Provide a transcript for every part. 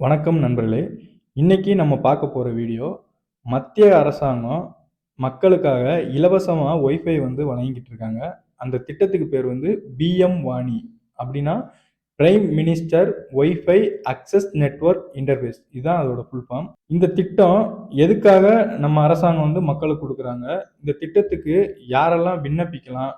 வணக்கம் நண்பர்களே. இன்னைக்கு நம்ம பார்க்க போகிற வீடியோ மத்திய அரசாங்கம் மக்களுக்காக இலவசமாக ஒய்ஃபை வந்து வழங்கிட்டு இருக்காங்க. அந்த திட்டத்துக்கு பேர் வந்து பிஎம் வாணி அப்படின்னா prime minister wifi access network interface இதுதான் அதோட ஃபுல் ஃபார்ம் இந்த திட்டம் எதுக்காக நம்ம அரசாங்கம் வந்து மக்களுக்கு கொடுக்குறாங்க? இந்த திட்டத்துக்கு யாரெல்லாம் விண்ணப்பிக்கலாம்?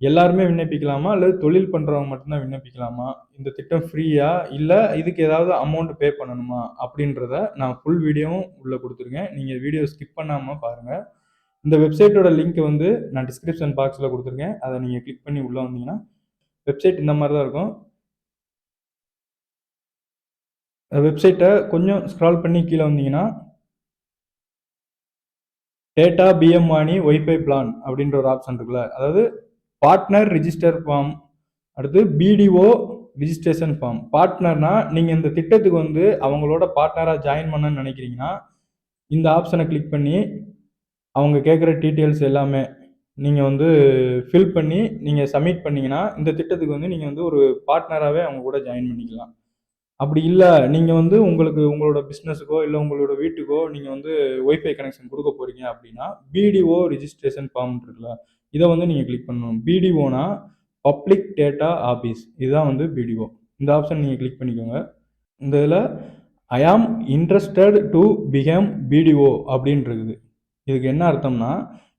எல்லாருமே விண்ணப்பிக்கலாமா? அல்லது தொழில் பண்றவங்க மட்டும்தான் விண்ணப்பிக்கலாமா? இந்த திட்டம் ஃப்ரீயா இல்ல இதுக்கு ஏதாவது அமௌண்ட் பே பண்ணணுமா? அப்படின்றத நான் ஃபுல் வீடியோவும் உள்ள கொடுத்துருக்கேன். நீங்க வீடியோ ஸ்கிப் பண்ணாம பாருங்க. இந்த வெப்சைட்டோட லிங்க் வந்து நான் டிஸ்கிரிப்ஷன் பாக்ஸில் கொடுத்துருக்கேன். அதை நீங்கள் கிளிக் பண்ணி உள்ளே வந்தீங்கன்னா வெப்சைட் இந்த மாதிரி தான் இருக்கும் வெப்சைட்டை கொஞ்சம் ஸ்க்ரால் பண்ணி கீழே வந்தீங்கன்னா டேட்டா பிஎம் வாணி ஒய்ஃபை பிளான் அப்படின்ற ஒரு ஆப்ஷன் இருக்குல்ல. அதாவது பார்ட்னர் ரிஜிஸ்டர் ஃபார்ம் அடுத்து பிடிஓ ரிஜிஸ்ட்ரேஷன் ஃபார்ம் பார்ட்னர்னா நீங்கள் இந்த திட்டத்துக்கு வந்து அவங்களோட பார்ட்னராக ஜாயின் பண்ணணும்னு நினைக்கிறீங்கன்னா இந்த ஆப்ஷனை கிளிக் பண்ணி அவங்க கேட்குற டீட்டெயில்ஸ் எல்லாமே நீங்கள் வந்து ஃபில் பண்ணி நீங்கள் சப்மிட் பண்ணிங்கன்னா இந்த திட்டத்துக்கு வந்து நீங்கள் வந்து ஒரு பார்ட்னராகவே அவங்க கூட ஜாயின் பண்ணிக்கலாம். அப்படி இல்லை நீங்கள் வந்து உங்களுக்கு உங்களோட பிஸ்னஸுக்கோ இல்லை உங்களோட வீட்டுக்கோ நீங்கள் வந்து ஒய்ஃபை கனெக்ஷன் கொடுக்க போகிறீங்க அப்படின்னா பிடிஓ ரிஜிஸ்ட்ரேஷன் ஃபார்ம் இருக்குல்ல இதை வந்து நீங்கள் கிளிக் பண்ணணும். பிடிஓனா பப்ளிக் டேட்டா ஆஃபீஸ் இதுதான் வந்து பிடிஓ இந்த ஆப்ஷன் நீங்கள் கிளிக் பண்ணிக்கோங்க. இந்த இதில் ஐ ஆம் இன்ட்ரெஸ்டட் டு பிகம் பிடிஓ அப்படின்னு இருக்குது. இதுக்கு என்ன அர்த்தம்னா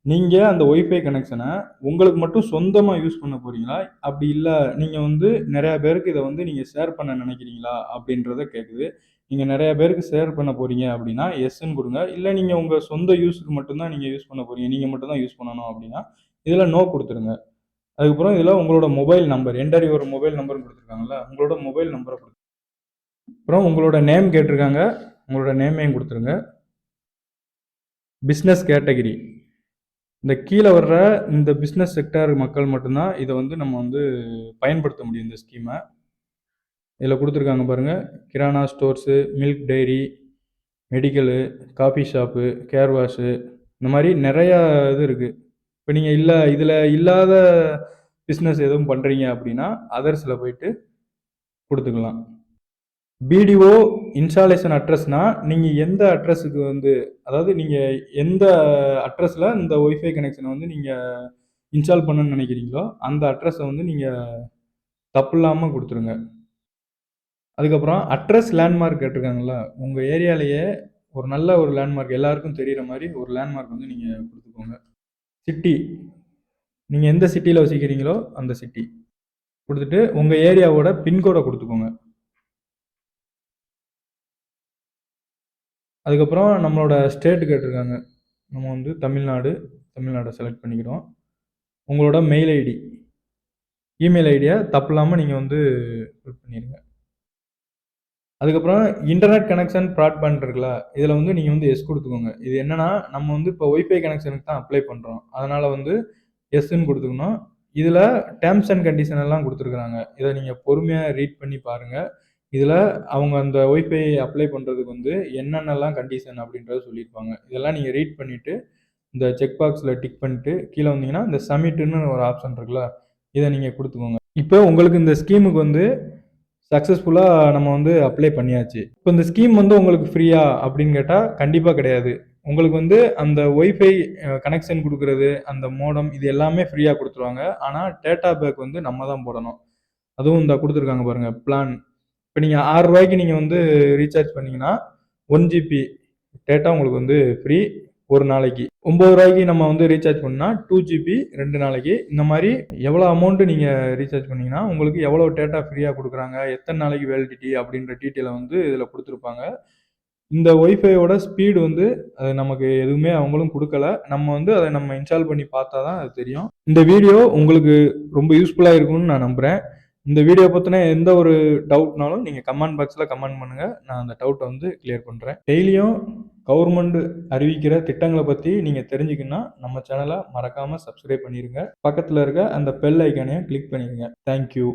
நீங்கள் அந்த ஒய்ஃபை கனெக்ஷனை உங்களுக்கு மட்டும் சொந்தமாக யூஸ் பண்ண போகிறீங்களா அப்படி இல்லை நீங்கள் வந்து நிறையா பேருக்கு இதை வந்து நீங்கள் ஷேர் பண்ண நினைக்கிறீங்களா? அப்படின்றத கேட்குது நீங்கள் நிறையா பேருக்கு ஷேர் பண்ண போகிறீங்க அப்படின்னா எஸ்ன்னு கொடுங்க. இல்லை நீங்கள் உங்கள் சொந்த யூஸுக்கு மட்டும்தான் நீங்கள் யூஸ் பண்ண போகிறீங்க நீங்கள் மட்டும் தான் யூஸ் பண்ணணும் அப்படின்னா இதில் நோ கொடுத்துருங்க அதுக்கப்புறம் இதில் உங்களோட mobile number enter your mobile number கொடுத்துருக்காங்கல்ல உங்களோட மொபைல் நம்பரை கொடுத்து அப்புறம் உங்களோட நேம் கேட்டிருக்காங்க உங்களோட நேமையும் கொடுத்துருங்க. பிஸ்னஸ் கேட்டகிரி இந்த கீழே வர்ற இந்த பிஸ்னஸ் செக்டர் மக்கள் மட்டும்தான் இதை வந்து நம்ம வந்து பயன்படுத்த முடியும் இந்த ஸ்கீமை இதில் கொடுத்துருக்காங்க பாருங்கள் kirana stores milk dairy medical coffee shop car wash இந்த மாதிரி நிறையா இது இருக்குது இப்போ நீங்கள் இல்லை இதில் இல்லாத பிஸ்னஸ் எதுவும் பண்ணுறீங்க அப்படின்னா அதர்ஸில் போயிட்டு கொடுத்துக்கலாம். பிடிஓ இன்ஸ்டாலேஷன் அட்ரஸ்னால் நீங்கள் எந்த அட்ரஸுக்கு வந்து அதாவது நீங்கள் எந்த அட்ரஸில் இந்த ஒய்ஃபை கனெக்ஷனை வந்து நீங்கள் இன்ஸ்டால் பண்ணணும்னு நினைக்கிறீங்களோ அந்த அட்ரஸை வந்து நீங்கள் தப்பு இல்லாமல் கொடுத்துருங்க. அதுக்கப்புறம் அட்ரஸ் லேண்ட்மார்க் கேட்டிருக்காங்களா உங்கள் ஏரியாலேயே ஒரு நல்ல ஒரு லேண்ட்மார்க் எல்லாருக்கும் தெரிகிற மாதிரி ஒரு லேண்ட்மார்க் வந்து நீங்கள் கொடுத்துக்கோங்க. சிட்டி. நீங்கள் எந்த சிட்டியில் வசிக்கிறீங்களோ அந்த சிட்டி. கொடுத்துட்டு உங்கள் ஏரியாவோட பின்கோடை கொடுத்துக்கோங்க. அதுக்கப்புறம் நம்மளோட ஸ்டேட் கேட்டிருக்காங்க. நம்ம வந்து தமிழ்நாடு தமிழ்நாடை செலக்ட் பண்ணிக்கிறோம். உங்களோட மெயில் ஐடி இமெயில் ஐடியை தப்பு இல்லாமல் நீங்கள் வந்து ஃபில் பண்ணிடுங்க அதுக்கப்புறம் இன்டர்நெட் கனெக்ஷன் ப்ராட்பேண்ட் இருக்குல்ல இதில் வந்து நீங்கள் வந்து எஸ் கொடுத்துக்கோங்க. இது என்னன்னா நம்ம வந்து இப்போ ஒய்ஃபை கனெக்ஷனுக்கு தான் அப்ளை பண்ணுறோம் அதனால் வந்து எஸ்ன்னு கொடுத்துக்கணும். இதில் டேர்ம்ஸ் அண்ட் கண்டிஷன் எல்லாம் கொடுத்துருக்குறாங்க. இதை நீங்கள் பொறுமையாக ரீட் பண்ணி பாருங்கள் இதில் அவங்க அந்த ஒய்ஃபை அப்ளை பண்ணுறதுக்கு வந்து என்னென்னலாம் கண்டிஷன் அப்படின்றத சொல்லியிருப்பாங்க. இதெல்லாம் நீங்கள் ரீட் பண்ணிவிட்டு இந்த செக் பாக்ஸில் டிக் பண்ணிட்டு கீழே வந்தீங்கன்னா இந்த சமிட்டுன்னு ஒரு ஆப்ஷன் இருக்குல்ல இதை நீங்கள் கொடுத்துக்கோங்க. இப்போ உங்களுக்கு இந்த ஸ்கீமுக்கு வந்து சக்ஸஸ்ஃபுல்லாக நம்ம வந்து அப்ளை பண்ணியாச்சு. இப்போ இந்த ஸ்கீம் வந்து உங்களுக்கு ஃப்ரீயா அப்படின்னு கேட்டால் கண்டிப்பாக கிடையாது. உங்களுக்கு வந்து அந்த ஒய்ஃபை கனெக்ஷன் கொடுக்குறது அந்த மோடம் இது எல்லாமே ஃப்ரீயாக கொடுத்துருவாங்க. ஆனால் டேட்டா பேக் வந்து நம்ம தான் போடணும். அதுவும் இந்த கொடுத்துருக்காங்க பாருங்கள் பிளான் இப்போ நீங்கள் ஆறு ரூபாய்க்கு நீங்கள் வந்து ரீசார்ஜ் பண்ணிங்கன்னா ஒன் ஜிபி டேட்டா உங்களுக்கு வந்து ஃப்ரீ ஒரு நாளைக்கு. ஒம்பது ரூபாய்க்கு நம்ம வந்து ரீசார்ஜ் பண்ணால் டூ ஜிபி ரெண்டு நாளைக்கு. இந்த மாதிரி எவ்வளோ அமௌண்ட்டு நீங்கள் ரீசார்ஜ் பண்ணிங்கன்னா உங்களுக்கு எவ்வளோ டேட்டா ஃப்ரீயாக கொடுக்குறாங்க எத்தனை நாளைக்கு வேலிடிட்டி அப்படின்ற டீட்டெயிலை வந்து இதில் கொடுத்துருப்பாங்க. இந்த ஒய்ஃபையோட ஸ்பீடு வந்து அது நமக்கு எதுவுமே அவங்களும் கொடுக்கல. நம்ம வந்து அதை நம்ம இன்ஸ்டால் பண்ணி பார்த்தா தான் அது தெரியும். இந்த வீடியோ உங்களுக்கு ரொம்ப யூஸ்ஃபுல்லாக இருக்கும்னு நான் நம்புகிறேன் இந்த வீடியோ பற்றின எந்த ஒரு டவுட்னாலும் நீங்கள் கமெண்ட் பாக்ஸில் கமெண்ட் பண்ணுங்கள் நான் அந்த டவுட்டை வந்து கிளியர் பண்ணுறேன் டெய்லியும் கவர்மெண்ட் அறிவிக்கிற திட்டங்களை பற்றி நீங்கள் தெரிஞ்சுக்கணுன்னா நம்ம சேனலை மறக்காமல் சப்ஸ்கிரைப் பண்ணிடுங்க பக்கத்தில் இருக்க அந்த பெல் ஐக்கானையும் கிளிக் பண்ணிடுங்க தேங்க்யூ